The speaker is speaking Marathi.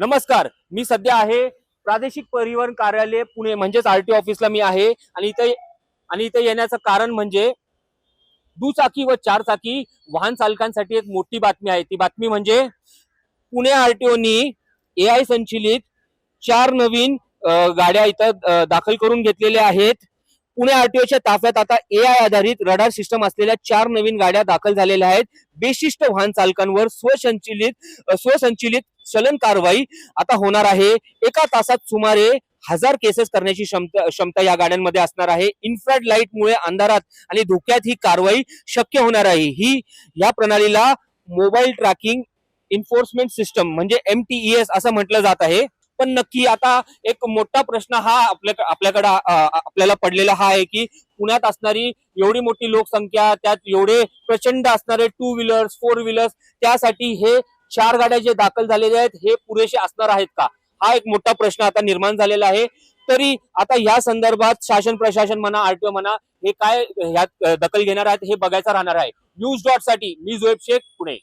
नमस्कार मी सध्या आहे प्रादेशिक परिवहन कार्यालय पुणे म्हणजेच आर टी ऑफिसला मी आहे. आणि इथे आणि इथे येण्याचं कारण म्हणजे दुचाकी व चारचाकी वाहन चालकांसाठी एक मोठी बातमी आहे. ती बातमी म्हणजे पुणे आरटीओनी ए आय संचलित चार नवीन गाड्या इथं दाखल करून घेतलेल्या आहेत. पुणे आरटीओच्या ताफ्यात आता ए आय आधारित रडार सिस्टम असलेल्या चार नवीन गाड्या दाखल झालेल्या आहेत. बेशिष्ट वाहन चालकांवर स्वसंचलित स्वसंचलित चलन कारवाई आता होणार आहे. एका तासात सुमारे हजार केसेस करण्याची क्षमता क्षमता या गाड्यांमध्ये असणार आहे. इन्फ्राड लाईटमुळे अंधारात आणि धोक्यात ही कारवाई शक्य होणार आहे. ही या प्रणालीला मोबाईल ट्रॅकिंग इन्फोर्समेंट सिस्टम म्हणजे एम असं म्हटलं जात आहे. पण नक्की आता एक मोठा प्रश्न हा आपल्या आपल्याकडे आपल्याला पडलेला हा आहे की पुण्यात असणारी एवढी मोठी लोकसंख्या त्यात एवढे प्रचंड असणारे टू व्हीलर्स फोर व्हीलर्स त्यासाठी हे चार गाड्या जे दाखल झालेले आहेत हे पुरेसे असणार आहेत का? हा एक मोठा प्रश्न आता निर्माण झालेला आहे. तरी आता या संदर्भात शासन प्रशासन म्हणा आरटीओ म्हणा हे काय ह्यात दखल घेणार आहेत हे बघायचं राहणार आहे. न्यूज डॉटसाठी मी जोएब शेख पुणे.